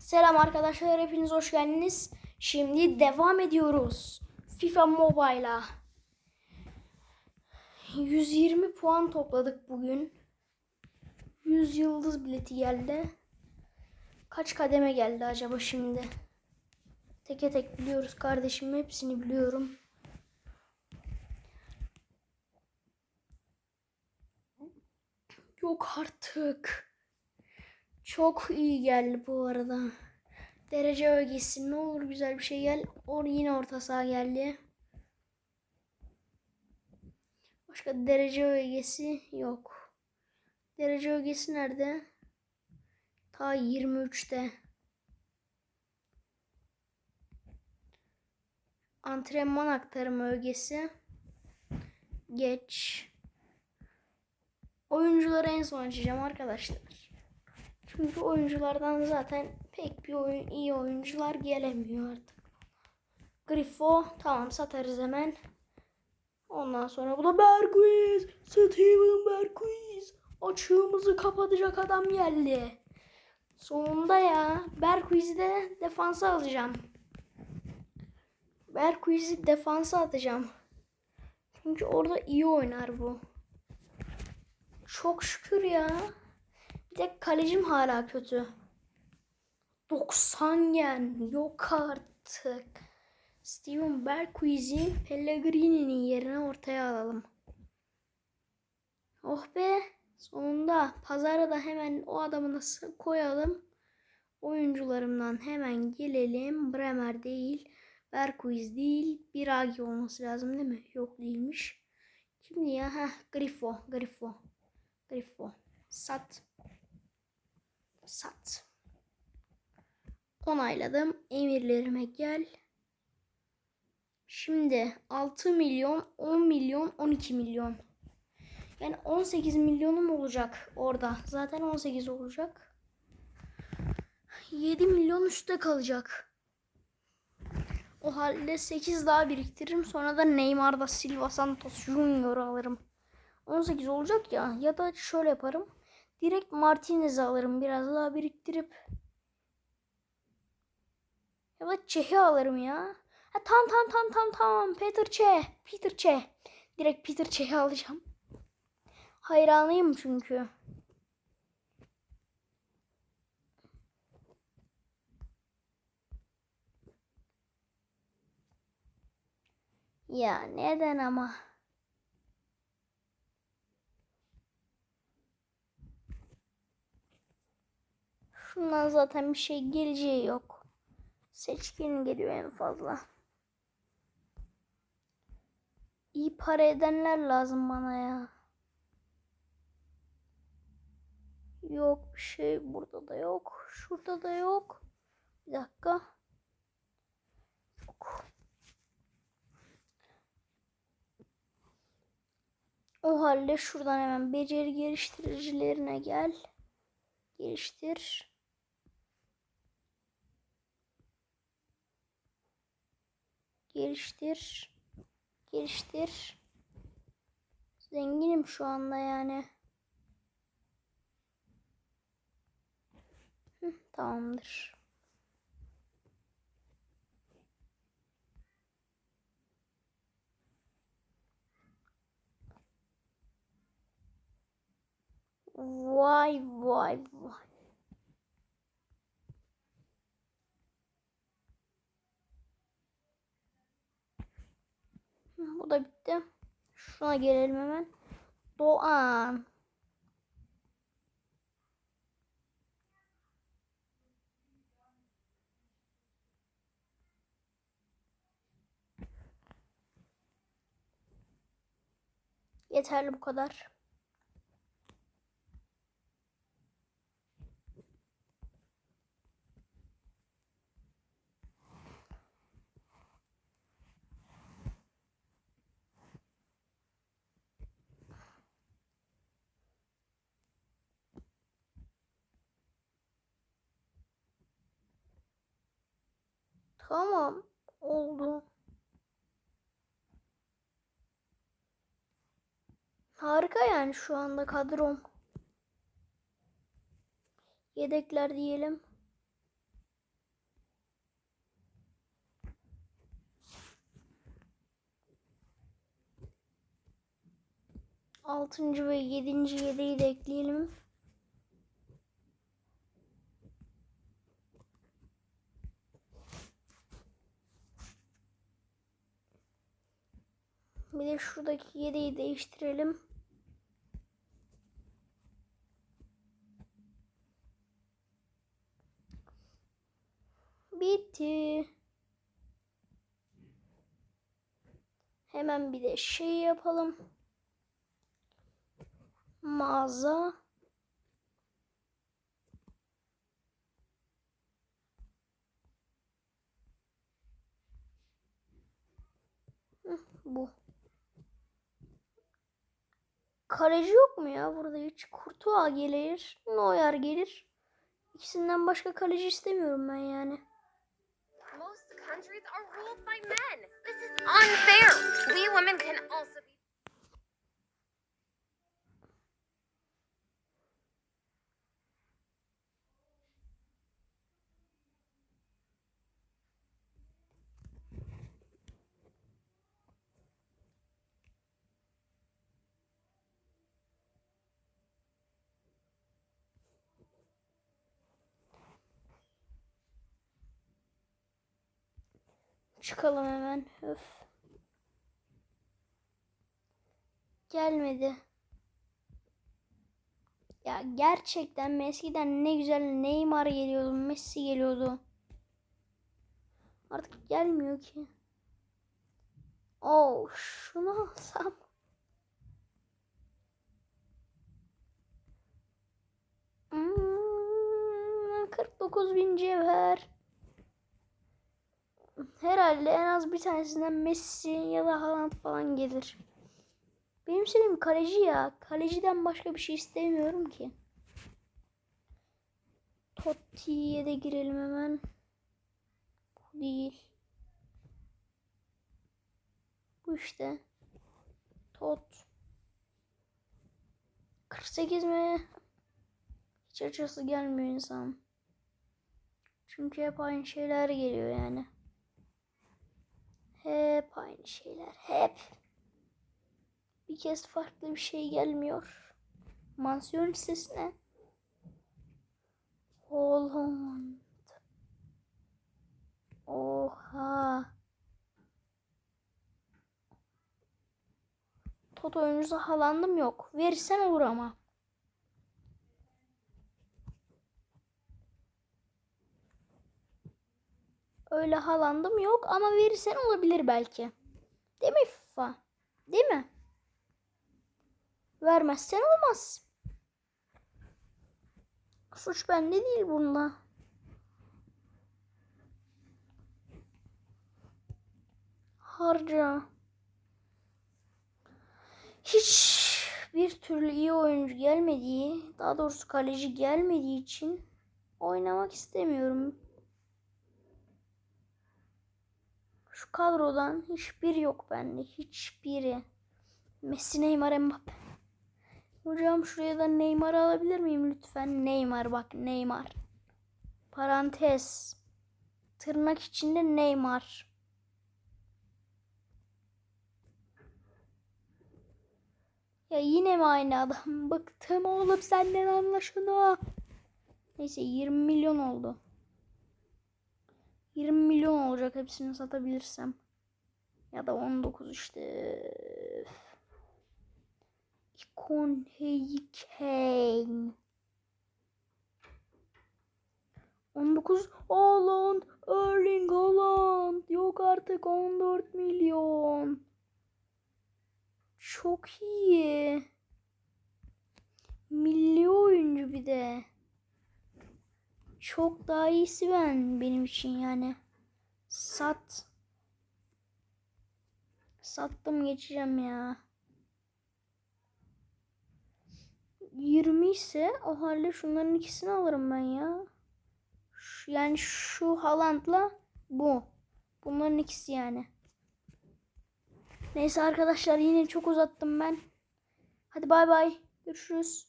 Selam arkadaşlar, hepiniz hoş geldiniz. Şimdi devam ediyoruz. FIFA Mobile'a. 120 puan topladık bugün. 100 yıldız bileti geldi. Kaç kademe geldi acaba şimdi? Teke tek biliyoruz kardeşim, hepsini biliyorum. Yok artık. Çok iyi geldi bu arada. Derece ögesi ne olur güzel bir şey gel. Or yine orta saha geldi. Başka derece ögesi yok. Derece ögesi nerede? Ta 23'te. Antrenman aktarımı ögesi. Geç. Oyuncuları en son açacağım arkadaşlar. Çünkü oyunculardan zaten pek bir oyun, iyi oyuncular gelemiyor artık. Grifo tamam satarız hemen. Ondan sonra bu da Berguiz. Steven Berguiz. Açığımızı kapatacak adam geldi. Sonunda ya. Berguiz'i de defansa alacağım. Berguiz'i defansa atacağım. Çünkü orada iyi oynar bu. Çok şükür ya. De kalecim hala kötü. 90 yen. Yok artık. Steven Berghuiz'i Pellegrini'nin yerine ortaya alalım. Oh be. Sonunda pazara da hemen o adamı da koyalım. Oyuncularımdan hemen gelelim. Bremer değil. Berghuiz değil. Biragi olması lazım değil mi? Yok değilmiş. Kimdi ya? Heh, Grifo. Grifo. Grifo. Sat. Sat. Onayladım. Emirlerime gel. Şimdi 6 milyon, 10 milyon, 12 milyon. Yani 18 milyonum olacak orada. Zaten 18 olacak. 7 milyon üstte kalacak. O halde 8 daha biriktiririm. Sonra da Neymar da Silva Santos Junior alırım. 18 olacak ya. Ya da şöyle yaparım. Direkt Martinez'i alırım biraz daha biriktirip. Ya da Çeh'i alırım ya. Ha, tam tam tam tam tam. Peter Çeh. Peter Çeh. Direkt Peter Çeh'i alacağım. Hayranıyım çünkü. Ya neden ama? Şundan zaten bir şey geleceği yok. Seçkin geliyor en fazla. İyi para edenler lazım bana ya. Yok bir şey burada da yok. Şurada da yok. Bir dakika. Yok. O halde şuradan hemen beceri geliştiricilerine gel. Geliştir. Geliştir. Geliştir. Zenginim şu anda yani. Hı, tamamdır. Vay vay vay. Bu da bitti. Şuna gelelim hemen. Doğan. Yeterli bu kadar. Tamam. Oldu. Harika yani şu anda kadrom. Yedekler diyelim. Altıncı ve yedinci yedeği de ekleyelim. Bir de şuradaki yedeği değiştirelim. Bitti. Hemen bir de şey yapalım. Mağaza. Bu. Kaleci yok mu ya burada hiç? Kurtuğa gelir. Neuer gelir. İkisinden başka kaleci istemiyorum ben yani. Most countries are ruled by men. This is unfair. We women can also be. Çıkalım hemen. Öf. Gelmedi. Ya gerçekten eskiden ne güzel Neymar geliyordu, Messi geliyordu. Artık gelmiyor ki. Oh, şunu alsam. Hmm, 49 bin cevher. Herhalde en az bir tanesinden Messi ya da Haaland falan gelir. Benim istediğim kaleci ya. Kaleciden başka bir şey istemiyorum ki. Totti'ye de girelim hemen. Bu değil. Bu işte. Tot. 48 mi? Hiç açısı gelmiyor insan. Çünkü hep aynı şeyler geliyor yani. Hep aynı şeyler. Hep. Bir kez farklı bir şey gelmiyor. Mansiyon listesine. Holland. Oha. Toto oyuncusu Haaland'ım yok. Verirsen olur ama. Öyle Haaland'ım yok ama verirsen olabilir belki. Değil mi FIFA? Değil mi? Vermezsen olmaz. Suç bende değil bunda. Harca. Hiç bir türlü iyi oyuncu gelmediği, daha doğrusu kaleci gelmediği için oynamak istemiyorum. Şu kadrodan hiçbir yok bende. Hiçbiri. Messi, Neymar, Mbappe. Hocam şuraya da Neymar alabilir miyim lütfen? Neymar bak Neymar. Parantez. Tırnak içinde Neymar. Ya yine mi aynı adam? Bıktım oğlum senden anla şunu. Neyse 20 milyon oldu. 20 milyon olacak hepsini satabilirsem. Ya da 19 işte. İkon heykel. 19 Haaland, Erling Haaland. Yok artık 14 milyon. Çok iyi. Milli oyuncu bir de. Çok daha iyisi ben benim için yani. Sat. Sattım geçeceğim ya. 20 ise o halde şunların ikisini alırım ben ya. Şu- yani şu Haaland'la bu. Bunların ikisi yani. Neyse arkadaşlar yine çok uzattım ben. Hadi bay bay. Görüşürüz.